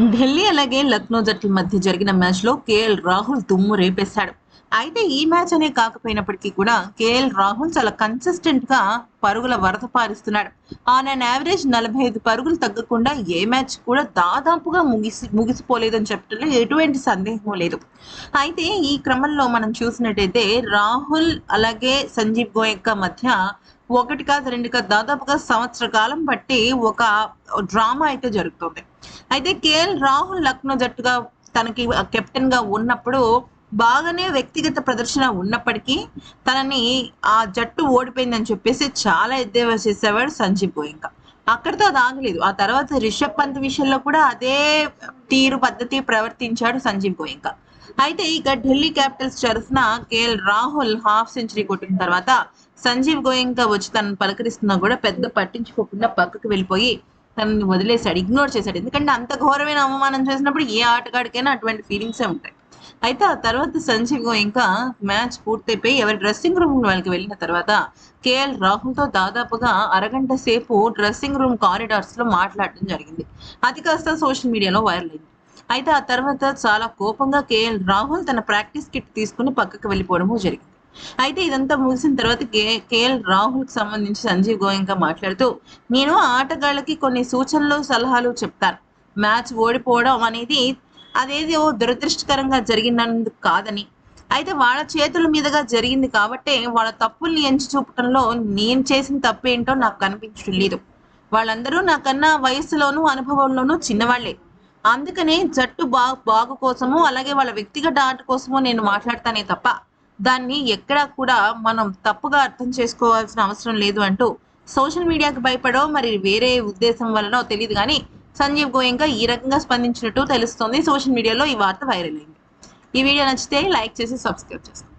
ఢిల్లీ అలాగే లక్నో జట్ల మధ్య జరిగిన మ్యాచ్లో కేఎల్ రాహుల్ దుమ్ము రేపేశాడు అయితే ఈ మ్యాచ్ అనే కాకపోయినప్పటికీ కూడా కేఎల్ రాహుల్ చాలా కన్సిస్టెంట్గా పరుగుల వరద పారిస్తున్నాడు. ఆన్ అన్ యావరేజ్ నలభై ఐదు పరుగులు తగ్గకుండా ఏ మ్యాచ్ కూడా దాదాపుగా ముగిసి ముగిసిపోలేదని చెప్పడంలో ఎటువంటి సందేహం లేదు. అయితే ఈ క్రమంలో మనం చూసినట్టయితే రాహుల్ అలాగే సంజీవ్ గోయక్క మధ్య ఒకటి కాదు రెండు కాదు దాదాపుగా సంవత్సర కాలం బట్టి ఒక డ్రామా అయితే జరుగుతుంది. అయితే కేఎల్ రాహుల్ లక్నో జట్టుగా తనకి కెప్టెన్గా ఉన్నప్పుడు బాగానే వ్యక్తిగత ప్రదర్శన ఉన్నప్పటికీ తనని ఆ జట్టు ఓడిపోయిందని చెప్పేసి చాలా ఎద్దేవా చేసేవాడు సంజీవ్ గోయింకా. అక్కడితో అది ఆగలేదు. ఆ తర్వాత రిషబ్ పంత్ విషయంలో కూడా అదే తీరు పద్ధతి ప్రవర్తించాడు సంజీవ్ గోయింకా. అయితే ఇక ఢిల్లీ క్యాపిటల్స్ తరఫున కేఎల్ రాహుల్ హాఫ్ సెంచరీ కొట్టిన తర్వాత సంజీవ్ గోయింకా వచ్చి తనను పలకరిస్తున్నా కూడా పెద్ద పట్టించుకోకుండా పక్కకు వెళ్ళిపోయి తనని వదిలేశాడు ఇగ్నోర్ చేశాడు. ఎందుకంటే అంత ఘోరమైన అవమానం చేసినప్పుడు ఏ ఆటగాడికైనా అటువంటి ఫీలింగ్సే ఉంటాయి. అయితే ఆ తర్వాత సంజీవ్ ఇంకా మ్యాచ్ పూర్తయిపోయి ఎవరి డ్రెస్సింగ్ రూమ్ వాళ్ళకి వెళ్ళిన తర్వాత కేఎల్ రాహుల్తో దాదాపుగా అరగంట సేపు డ్రెస్సింగ్ రూమ్ కారిడార్స్లో మాట్లాడటం జరిగింది. అది కాస్త సోషల్ మీడియాలో వైరల్ అయింది. అయితే ఆ తర్వాత చాలా కోపంగా కేఎల్ రాహుల్ తన ప్రాక్టీస్ కిట్ తీసుకుని పక్కకు వెళ్ళిపోవడము జరిగింది. అయితే ఇదంతా ముగిసిన తర్వాత కే కేఎల్ రాహుల్కి సంబంధించి సంజీవ్ గోయంగా మాట్లాడుతూ నేను ఆటగాళ్ళకి కొన్ని సూచనలు సలహాలు చెప్తాను. మ్యాచ్ ఓడిపోవడం అనేది అదేదో దురదృష్టకరంగా జరిగినందుకు కాదని. అయితే వాళ్ళ చేతుల మీదుగా జరిగింది కాబట్టే వాళ్ళ తప్పుల్ని ఎంచి చూపటంలో నేను చేసిన తప్పు ఏంటో నాకు కనిపించడం లేదు. వాళ్ళందరూ నాకన్నా వయసులోనూ అనుభవంలోనూ చిన్నవాళ్ళే అందుకనే జట్టు బా బాగు కోసము అలాగే వాళ్ళ వ్యక్తిగత ఆట కోసము నేను మాట్లాడతానే తప్ప దాన్ని ఎక్కడా కూడా మనం తప్పుగా అర్థం చేసుకోవాల్సిన అవసరం లేదు అంటూ సోషల్ మీడియాకి భయపడో మరి వేరే ఉద్దేశం వలనో తెలియదు కానీ సంజీవ్ గోయంగా ఈ రకంగా స్పందించినట్టు తెలుస్తోంది. సోషల్ మీడియాలో ఈ వార్త వైరల్ అయింది. ఈ వీడియో నచ్చితే లైక్ చేసి సబ్స్క్రైబ్ చేసుకోండి.